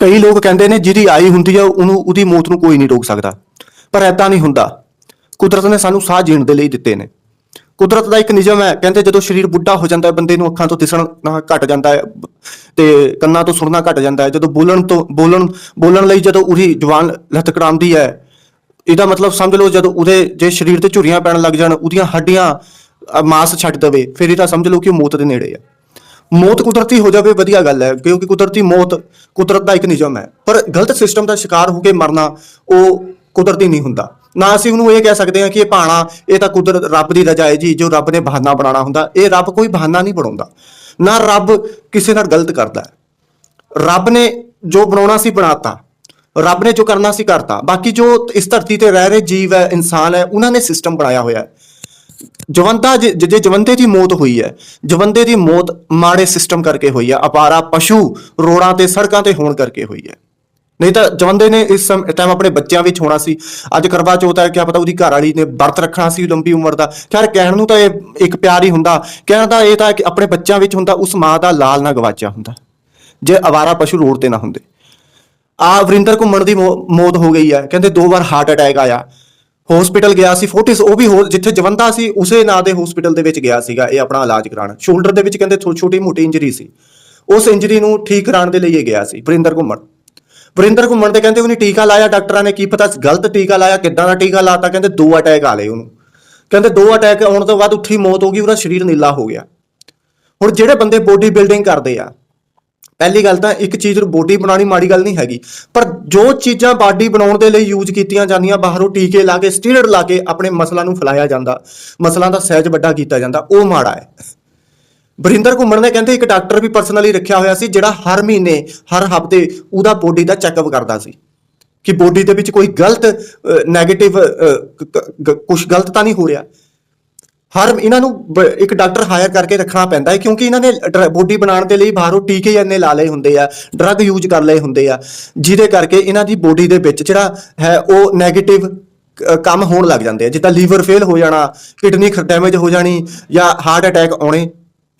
ਕਈ ਲੋਕ ਕਹਿੰਦੇ ਨੇ ਜਿਹਦੀ ਆਈ ਹੁੰਦੀ ਆ, ਉਹਨੂੰ, ਉਹਦੀ ਮੌਤ ਨੂੰ ਕੋਈ ਨਹੀਂ ਰੋਕ ਸਕਦਾ। ਪਰ ਐਦਾਂ ਨਹੀਂ ਹੁੰਦਾ। ਕੁਦਰਤ ਨੇ ਸਾਨੂੰ ਸਾਹ ਜੀਣ ਦੇ ਲਈ ਦਿੱਤੇ ਨੇ। ਕੁਦਰਤ ਦਾ ਇੱਕ ਨਿਯਮ ਹੈ, ਕਹਿੰਦੇ ਜਦੋਂ ਸਰੀਰ ਬੁੱਢਾ ਹੋ ਜਾਂਦਾ ਹੈ, ਬੰਦੇ ਨੂੰ ਅੱਖਾਂ ਤੋਂ ਦਿਸਣਾ ਘਟ ਜਾਂਦਾ ਹੈ ਤੇ ਕੰਨਾਂ ਤੋਂ ਸੁਣਨਾ ਘਟ ਜਾਂਦਾ ਹੈ। ਜਦੋਂ ਬੋਲਣ ਤੋਂ, ਬੋਲਣ ਬੋਲਣ ਲਈ ਜਦੋਂ ਉਹਦੀ ਜਵਾਨ ਲਤਕੜਾਉਂਦੀ ਹੈ, ਇਹਦਾ ਮਤਲਬ ਸਮਝ ਲਓ ਜਦੋਂ ਉਹਦੇ, ਜੇ ਸਰੀਰ ਤੇ ਝੁਰੀਆਂ ਪੈਣ ਲੱਗ ਜਾਣ, ਉਹਦੀਆਂ ਹੱਡੀਆਂ ਮਾਸ ਛੱਡ ਦੇਵੇ, ਫਿਰ ਇਹਦਾ ਸਮਝ ਲਓ ਕਿ ਉਹ ਮੌਤ ਦੇ ਨੇੜੇ ਹੈ। ਮੌਤ ਕੁਦਰਤੀ ਹੋ ਜਾਵੇ, ਵਧੀਆ ਗੱਲ ਹੈ, ਕਿਉਂਕਿ ਕੁਦਰਤੀ ਮੌਤ ਕੁਦਰਤ ਦਾ ਇੱਕ ਨਿਯਮ ਹੈ। ਪਰ ਗਲਤ ਸਿਸਟਮ ਦਾ ਸ਼ਿਕਾਰ ਹੋ ਕੇ ਮਰਨਾ ਉਹ ਕੁਦਰਤੀ ਨਹੀਂ ਹੁੰਦਾ। ਨਾ ਅਸੀਂ ਉਹਨੂੰ ਇਹ ਕਹਿ ਸਕਦੇ ਹਾਂ ਕਿ ਇਹ ਭਾਣਾ, ਇਹ ਤਾਂ ਕੁਦਰਤ, ਰੱਬ ਦੀ ਰਜ਼ਾ ਹੈ ਜੀ, ਜੋ ਰੱਬ ਨੇ ਬਹਾਨਾ ਬਣਾਉਣਾ ਹੁੰਦਾ, ਇਹ ਰੱਬ ਕੋਈ ਬਹਾਨਾ ਨਹੀਂ ਬਣਾਉਂਦਾ। ਨਾ ਰੱਬ ਕਿਸੇ ਨਾਲ ਗਲਤ ਕਰਦਾ ਰੱਬ ਨੇ ਜੋ ਬਣਾਉਣਾ ਸੀ ਬਣਾਤਾ, ਰੱਬ ਨੇ ਜੋ ਕਰਨਾ ਸੀ ਕਰਤਾ। ਬਾਕੀ ਜੋ ਇਸ ਧਰਤੀ ਤੇ ਰਹਿ ਰਹੇ ਜੀਵ ਹੈ, ਇਨਸਾਨ ਹੈ, ਉਹਨਾਂ ਨੇ ਸਿਸਟਮ ਬਣਾਇਆ ਹੋਇਆ ਹੈ। ਜਵੰਤਾ ਜੇ ਜੇ ਜਵੰਦੇ ਦੀ ਮੌਤ ਹੋਈ ਹੈ ਜਵੰਦੇ ਦੀ ਮੌਤ ਮਾੜੇ ਸਿਸਟਮ ਕਰਕੇ ਹੋਈ ਹੈ, ਅਪਾਰਾ ਪਸ਼ੂ ਰੋੜਾਂ ਤੇ ਸੜਕਾਂ ਤੇ ਹੋਣ ਕਰਕੇ ਹੋਈ ਹੈ। ਨਹੀਂ ਤਾਂ ਜਵੰਦੇ ਨੇ ਇਸ ਟਾਈਮ ਆਪਣੇ ਬੱਚਿਆਂ ਵਿੱਚ ਹੋਣਾ ਸੀ। ਅੱਜ ਕਰਵਾ ਚੌਥ ਹੈ, ਕਿਆ ਪਤਾ ਉਹਦੀ ਘਰ ਵਾਲੀ ਨੇ ਵਰਤ ਰੱਖਣਾ ਸੀ ਲੰਬੀ ਉਮਰ ਦਾ। ਖੈਰ, ਕਹਿਣ ਨੂੰ ਤਾਂ ਇਹ ਇੱਕ ਪਿਆਰ ਹੀ ਹੁੰਦਾ। ਕਹਿਣ ਦਾ ਇਹ ਤਾਂ ਕਿ ਆਪਣੇ ਬੱਚਿਆਂ ਵਿੱਚ ਹੁੰਦਾ, ਉਸ ਮਾਂ ਦਾ ਲਾਲ ਨਾ ਗਵਾਚਿਆ ਹੁੰਦਾ। ਜੇ ਅਵਾਰਾ ਪਸ਼ੂ ਰੋਡ ਤੇ ਨਾ ਹੁੰਦੇ। ਆ ਵਰਿੰਦਰ ਘੁੰਮਣ ਦੀ ਮੌਤ ਹੋ ਗਈ ਹੈ। ਕਹਿੰਦੇ ਦੋ ਵਾਰ ਹਾਰਟ ਅਟੈਕ ਆਇਆ। ਹਸਪੀਟਲ ਗਿਆ ਸੀ ਫੋਰਟਿਸ ਉਹ ਵੀ ਹੋ- ਜਿੱਥੇ ਜਵੰਦਾ ਸੀ, ਉਸੇ ਨਾਂ ਦੇ ਹਸਪੀਟਲ ਦੇ ਵਿੱਚ ਗਿਆ ਸੀਗਾ, ਇਹ ਆਪਣਾ ਇਲਾਜ ਕਰਾਉਣ। ਸ਼ੋਲਡਰ ਦੇ ਵਿੱਚ ਕਹਿੰਦੇ ਥੋ- ਛੋਟੀ ਮੋਟੀ ਇੰਜਰੀ ਸੀ। ਉਸ ਇੰਜਰੀ ਨੂੰ ਠੀਕ ਕਰਾਉਣ ਦੇ ਲਈ ਇਹ ਗਿਆ ਸੀ, ਵਰਿੰਦਰ ਘੁੰਮਣ। ਵਰਿੰਦਰ ਘੁੰਮਣ ਤੇ ਕਹਿੰਦੇ ਉਹਨੇ ਟੀਕਾ ਲਾਇਆ, ਡਾਕਟਰਾਂ ਨੇ ਕੀ ਪਤਾ ਗਲਤ ਟੀਕਾ ਲਾਇਆ, ਕਿੱਦਾਂ ਦਾ ਟੀਕਾ ਲਾਤਾ, ਕਹਿੰਦੇ ਦੋ ਅਟੈਕ ਆ ਲਏ ਉਹਨੂੰ। ਕਹਿੰਦੇ ਦੋ ਅਟੈਕ ਆਉਣ ਤੋਂ ਬਾਅਦ ਉੱਠੀ ਮੌਤ ਹੋ ਗਈ, ਉਹਦਾ ਸਰੀਰ ਨੀਲਾ ਹੋ ਗਿਆ। ਹੁਣ ਜਿਹੜੇ ਬੰਦੇ ਬੋਡੀ ਬਿਲਡਿੰਗ ਕਰਦੇ ਆ ਪਹਿਲੀ ਗੱਲ ਤਾਂ ਇੱਕ ਚੀਜ਼ ਨੂੰ ਬੋਡੀ ਬਣਾਉਣੀ ਮਾੜੀ ਗੱਲ ਨਹੀਂ ਹੈਗੀ। ਪਰ ਜੋ ਚੀਜ਼ਾਂ ਬਾਡੀ ਬਣਾਉਣ ਦੇ ਲਈ ਯੂਜ਼ ਕੀਤੀਆਂ ਜਾਂਦੀਆਂ, ਬਾਹਰੋਂ ਟੀਕੇ ਲਾ ਕੇ ਸਟੀਰੋਇਡ ਲਾ ਕੇ ਆਪਣੇ ਮਸਲਾਂ ਨੂੰ ਫੈਲਾਇਆ ਜਾਂਦਾ। ਮਸਲਾਂ ਦਾ ਸਹਿਜ ਵੱਡਾ ਕੀਤਾ ਜਾਂਦਾ। ਉਹ ਮਾੜਾ ਹੈ। ਬਰਿੰਦਰ ਘੁੰਮਣ ਨੇ ਕਹਿੰਦੇ ਇੱਕ ਡਾਕਟਰ ਵੀ ਪਰਸਨਲੀ ਰੱਖਿਆ ਹੋਇਆ ਸੀ, ਜਿਹੜਾ ਹਰ ਮਹੀਨੇ, ਹਰ ਹਫ਼ਤੇ ਉਹਦਾ ਬੋਡੀ ਦਾ ਚੈੱਕਅਪ ਕਰਦਾ ਸੀ। ਕਿ ਬੋਡੀ ਦੇ ਵਿੱਚ ਕੋਈ ਗਲਤ 네ਗੇਟਿਵ ਕੁਝ ਗਲਤ ਤਾਂ ਨਹੀਂ ਹੋ ਰਿਹਾ। ਹਰ ਇਹਨਾਂ ਨੂੰ ਬ- ਇੱਕ ਡਾਕਟਰ ਹਾਇਰ ਕਰਕੇ ਰੱਖਣਾ ਪੈਂਦਾ ਹੈ, ਕਿਉਂਕਿ ਇਹਨਾਂ ਨੇ ਬੋਡੀ ਬਣਾਉਣ ਦੇ ਲਈ ਬਾਹਰੋਂ ਟੀਕੇ ਇੰਨੇ ਲਾ ਲਏ ਹੁੰਦੇ ਆ ਡਰੱਗ ਯੂਜ਼ ਕਰ ਲਏ ਹੁੰਦੇ ਆ, ਜਿਹਦੇ ਕਰਕੇ ਇਹਨਾਂ ਦੀ ਬੋਡੀ ਦੇ ਵਿੱਚ ਜਿਹੜਾ ਹੈ ਉਹ 네ਗੇਟਿਵ ਕੰਮ ਹੋਣ ਲੱਗ ਜਾਂਦੇ ਆ। ਜਿੱਦਾਂ ਲੀਵਰ ਫੇਲ ਹੋ ਜਾਣਾ, ਕਿਡਨੀ ਡੈਮੇਜ ਹੋ ਜਾਣੀ ਜਾਂ ਹਾਰਟ ਅਟੈਕ ਆਉਣੇ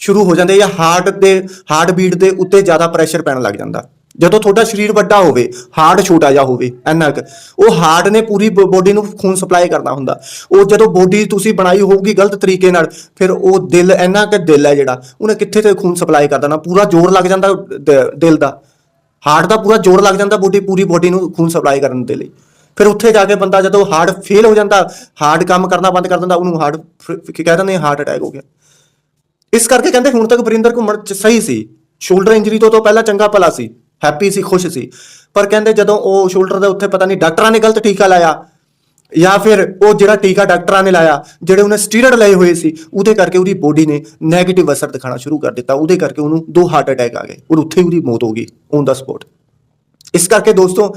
ਸ਼ੁਰੂ ਹੋ ਜਾਂਦੇ ਜਾਂ ਹਾਰਟ ਦੇ ਹਾਰਟ ਬੀਟ ਦੇ ਉੱਤੇ ਜ਼ਿਆਦਾ ਪ੍ਰੈਸ਼ਰ ਪੈਣ ਲੱਗ ਜਾਂਦਾ। ਜਦੋਂ ਤੁਹਾਡਾ ਸਰੀਰ ਵੱਡਾ ਹੋਵੇ ਹਾਰਟ ਛੋਟਾ ਜਿਹਾ ਹੋਵੇ, ਇੰਨਾ ਕੁ, ਉਹ ਹਾਰਟ ਨੇ ਪੂਰੀ ਬੋਡੀ ਨੂੰ ਖੂਨ ਸਪਲਾਈ ਕਰਨਾ ਹੁੰਦਾ। ਉਹ ਜਦੋਂ ਬੋਡੀ ਤੁਸੀਂ ਬਣਾਈ ਹੋਊਗੀ ਗਲਤ ਤਰੀਕੇ ਨਾਲ, ਫਿਰ ਉਹ ਦਿਲ ਇੰਨਾ ਕੁ ਦਿਲ ਹੈ ਜਿਹੜਾ, ਉਹਨੇ ਕਿੱਥੇ ਤੇ ਖੂਨ ਸਪਲਾਈ ਕਰ ਦੇਣਾ? ਪੂਰਾ ਜ਼ੋਰ ਲੱਗ ਜਾਂਦਾ ਦਿਲ ਦਾ। ਹਾਰਟ ਦਾ ਪੂਰਾ ਜ਼ੋਰ ਲੱਗ ਜਾਂਦਾ ਬੋਡੀ ਪੂਰੀ ਬੋਡੀ ਨੂੰ ਖੂਨ ਸਪਲਾਈ ਕਰਨ ਦੇ ਲਈ। ਫਿਰ ਉੱਥੇ ਜਾ ਕੇ ਬੰਦਾ ਜਦੋਂ ਹਾਰਟ ਫੇਲ ਹੋ ਜਾਂਦਾ ਹਾਰਟ ਕੰਮ ਕਰਨਾ ਬੰਦ ਕਰ ਦਿੰਦਾ, ਉਹਨੂੰ ਹਾਰਟ ਕਹਿ ਦਿੰਦੇ ਹਾਰਟ ਅਟੈਕ ਹੋ ਗਿਆ। ਇਸ ਕਰਕੇ ਕਹਿੰਦੇ ਹੁਣ ਤੱਕ ਵਰਿੰਦਰ ਘੁੰਮਣ ਚ ਸਹੀ ਸੀ। ਸ਼ੋਲਡਰ ਇੰਜਰੀ ਤੋਂ ਤੋਂ ਪਹਿਲਾਂ ਚੰਗਾ ਭਲਾ ਸੀ। ਹੈਪੀ ਸੀ, ਖੁਸ਼ ਸੀ। ਪਰ ਕਹਿੰਦੇ ਜਦੋਂ ਉਹ ਸ਼ੋਲਡਰ ਦੇ ਉੱਤੇ ਪਤਾ ਨਹੀਂ ਡਾਕਟਰਾਂ ਨੇ ਗਲਤ ਟੀਕਾ ਲਾਇਆ, ਜਾਂ ਫਿਰ ਉਹ ਜਿਹੜਾ ਟੀਕਾ ਡਾਕਟਰਾਂ ਨੇ ਲਾਇਆ, ਜਿਹੜੇ ਉਹਨੇ ਸਟੀਰੋਇਡ ਲਏ ਹੋਏ ਸੀ, ਉਹਦੇ ਕਰਕੇ ਉਹਦੀ ਬੋਡੀ ਨੇ 네ਗੇਟਿਵ ਅਸਰ ਦਿਖਾਉਣਾ ਸ਼ੁਰੂ ਕਰ ਦਿੱਤਾ। ਉਹਦੇ ਕਰਕੇ ਉਹਨੂੰ ਦੋ ਹਾਰਟ ਅਟੈਕ ਆ ਗਏ। ਔਰ ਉੱਥੇ ਹੀ ਉਹਦੀ ਮੌਤ ਹੋ ਗਈ ਔਨ ਦਾ ਸਪੋਟ ਇਸ ਕਰਕੇ ਦੋਸਤੋ,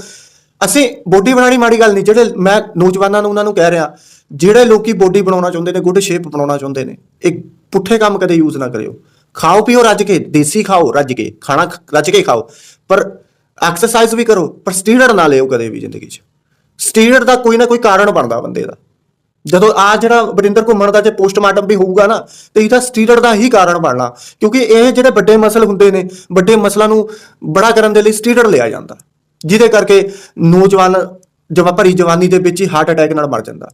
ਅਸੀਂ ਬੋਡੀ ਬਣਾਉਣੀ ਮਾੜੀ ਗੱਲ ਨਹੀਂ। ਜਿਹੜੇ ਮੈਂ ਨੌਜਵਾਨਾਂ ਨੂੰ ਉਹਨਾਂ ਨੂੰ ਕਹਿ ਰਿਹਾ, ਜਿਹੜੇ ਲੋਕੀ ਬੋਡੀ ਬਣਾਉਣਾ ਚਾਹੁੰਦੇ ਨੇ ਗੁੱਡ ਸ਼ੇਪ ਬਣਾਉਣਾ ਚਾਹੁੰਦੇ ਨੇ, ਇਹ ਪੁੱਠੇ ਕੰਮ ਕਦੇ ਯੂਜ਼ ਨਾ ਕਰਿਓ। ਖਾਓ, ਪੀਓ, ਰੱਜ ਕੇ, ਦੇਸੀ ਖਾਓ, ਰੱਜ ਕੇ, ਖਾਣਾ ਰੱਜ ਕੇ ਖਾਓ। ਪਰ ਐਕਸਰਸਾਈਜ਼ ਵੀ ਕਰੋ, ਪਰ ਸਟੀਰੋਇਡ ਨਾ ਲਿਓ ਕਦੇ ਵੀ ਜ਼ਿੰਦਗੀ 'ਚ। ਸਟੀਰੋਇਡ ਦਾ ਕੋਈ ਨਾ ਕੋਈ ਕਾਰਨ ਬਣਦਾ ਬੰਦੇ ਦਾ। ਜਦੋਂ ਆ ਜਿਹੜਾ ਵਰਿੰਦਰ ਘੁੰਮਣ ਦਾ ਜੇ ਪੋਸਟਮਾਰਟਮ ਵੀ ਹੋਊਗਾ ਨਾ, ਤੇ ਇਹਦਾ ਸਟੀਰੋਇਡ ਦਾ ਹੀ ਕਾਰਨ ਬਣਨਾ। ਕਿਉਂਕਿ ਇਹ ਜਿਹੜੇ ਵੱਡੇ ਮਸਲ ਹੁੰਦੇ ਨੇ, ਵੱਡੇ ਮਸਲਾਂ ਨੂੰ ਬੜਾ ਕਰਨ ਦੇ ਲਈ ਸਟੀਰੋਇਡ ਲਿਆ ਜਾਂਦਾ। ਜਿਹਦੇ ਕਰਕੇ ਨੌਜਵਾਨ, ਜਵਾ, ਭਰੀ ਜਵਾਨੀ ਦੇ ਵਿੱਚ ਹੀ ਹਾਰਟ ਅਟੈਕ ਨਾਲ ਮਰ ਜਾਂਦਾ।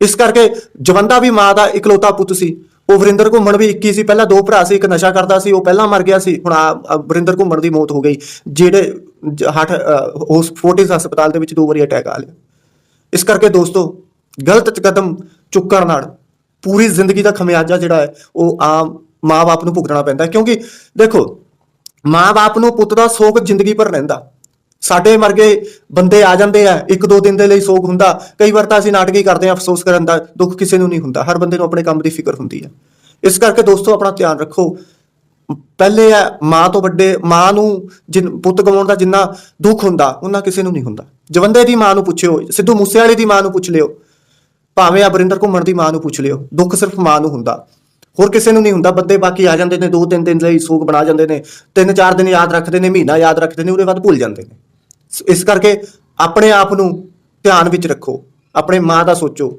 ਇਸ ਕਰਕੇ ਜਵੰਦਾ ਵੀ ਮਾਂ ਦਾ ਇਕਲੌਤਾ ਪੁੱਤ ਸੀ। ਉਹ ਵਰਿੰਦਰ ਘੁੰਮਣ ਵੀ 21 ਸੀ, ਪਹਿਲਾਂ ਦੋ ਭਰਾ ਸੀ, ਇੱਕ ਨਸ਼ਾ ਕਰਦਾ ਸੀ, ਉਹ ਪਹਿਲਾਂ ਮਰ ਗਿਆ ਸੀ, ਹੁਣ ਆ ਵਰਿੰਦਰ ਘੁੰਮਣ ਦੀ ਮੌਤ ਹੋ ਗਈ। ਜਿਹੜੇ ਜ- ਹੱਠ ਉਸ ਫੋਰਟਿਸ ਹਸਪਤਾਲ ਦੇ ਵਿੱਚ ਦੋ ਵਾਰੀ ਅਟੈਕ ਆ ਲਿਆ। ਇਸ ਕਰਕੇ ਦੋਸਤੋ, ਗਲਤ ਕਦਮ ਚੁੱਕਣ ਨਾਲ ਪੂਰੀ ਜ਼ਿੰਦਗੀ ਦਾ ਖਮਿਆਜਾ ਜਿਹੜਾ ਹੈ, ਉਹ ਆਮ ਮਾਂ-ਬਾਪ ਨੂੰ ਭੁਗਤਣਾ ਪੈਂਦਾ ਕਿਉਂਕਿ ਦੇਖੋ, ਮਾਂ-ਬਾਪ ਨੂੰ ਪੁੱਤ ਦਾ ਸੋਗ ਜ਼ਿੰਦਗੀ ਭਰ ਰਹਿੰਦਾ। ਸਾਡੇ ਵਰਗੇ ਬੰਦੇ ਆ ਜਾਂਦੇ ਆ, ਇੱਕ ਦੋ ਦਿਨ ਦੇ ਲਈ ਸੋਗ ਹੁੰਦਾ। ਕਈ ਵਾਰ ਤਾਂ ਅਸੀਂ ਨਾਟਕੀ ਕਰਦੇ ਆ ਅਫਸੋਸ ਕਰਨ ਦਾ ਦੁੱਖ ਕਿਸੇ ਨੂੰ ਨਹੀਂ ਹੁੰਦਾ। ਹਰ ਬੰਦੇ ਨੂੰ ਆਪਣੇ ਕੰਮ ਦੀ ਫਿਕਰ ਹੁੰਦੀ ਹੈ। ਇਸ ਕਰਕੇ ਦੋਸਤੋ, ਆਪਣਾ ਧਿਆਨ ਰੱਖੋ। ਪਹਿਲੇ ਆ ਮਾਂ ਤੋਂ ਵੱਡੇ, ਮਾਂ ਨੂੰ ਜਿਨ, ਪੁੱਤ ਗਵਾਉਣ ਦਾ ਜਿੰਨਾ ਦੁੱਖ ਹੁੰਦਾ, ਉਹਨਾਂ ਕਿਸੇ ਨੂੰ ਨਹੀਂ ਹੁੰਦਾ। ਜਵੰਦੇ ਦੀ ਮਾਂ ਨੂੰ ਪੁੱਛਿਓ, ਸਿੱਧੂ ਮੂਸੇਵਾਲੇ ਦੀ ਮਾਂ ਨੂੰ ਪੁੱਛ ਲਿਓ। ਭਾਵੇਂ ਆ ਬਰਿੰਦਰ ਘੁੰਮਣ ਦੀ ਮਾਂ ਨੂੰ ਪੁੱਛ ਲਿਓ। ਦੁੱਖ ਸਿਰਫ ਮਾਂ ਨੂੰ ਹੁੰਦਾ। ਹੋਰ ਕਿਸੇ ਨੂੰ ਨਹੀਂ ਹੁੰਦਾ। ਬੰਦੇ ਬਾਕੀ ਆ ਜਾਂਦੇ ਨੇ, ਦੋ ਤਿੰਨ ਦਿਨ ਲਈ ਸੋਗ ਬਣਾ ਜਾਂਦੇ ਨੇ, ਤਿੰਨ ਚਾਰ ਦਿਨ ਯਾਦ ਰੱਖਦੇ ਨੇ, ਮਹੀਨਾ ਯਾਦ ਰੱਖਦੇ ਨੇ, ਉਹਦੇ ਬਾਅਦ ਭੁੱਲ ਜਾਂਦੇ ਨੇ। ਇਸ ਕਰਕੇ ਆਪਣੇ ਆਪ ਨੂੰ ਧਿਆਨ ਵਿੱਚ ਰੱਖੋ, ਆਪਣੇ ਮਾਂ ਦਾ ਸੋਚੋ।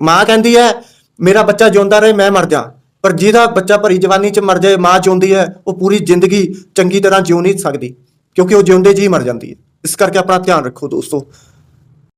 ਮਾਂ ਕਹਿੰਦੀ ਹੈ, ਮੇਰਾ ਬੱਚਾ ਜਿਉਂਦਾ ਰਹੇ, ਮੈਂ ਮਰ ਜਾ ਪਰ ਜਿਹਦਾ ਬੱਚਾ ਭਰੀ ਜਵਾਨੀ 'ਚ ਮਰ ਜਾਏ, ਮਾਂ ਜਿਉਂਦੀ ਹੈ, ਉਹ ਪੂਰੀ ਜ਼ਿੰਦਗੀ ਚੰਗੀ ਤਰ੍ਹਾਂ ਜਿਉ ਨਹੀਂ ਸਕਦੀ, ਕਿਉਂਕਿ ਉਹ ਜਿਉਂਦੇ ਜੀ ਮਰ ਜਾਂਦੀ ਹੈ। ਇਸ ਕਰਕੇ ਆਪਣਾ ਧਿਆਨ ਰੱਖੋ ਦੋਸਤੋ।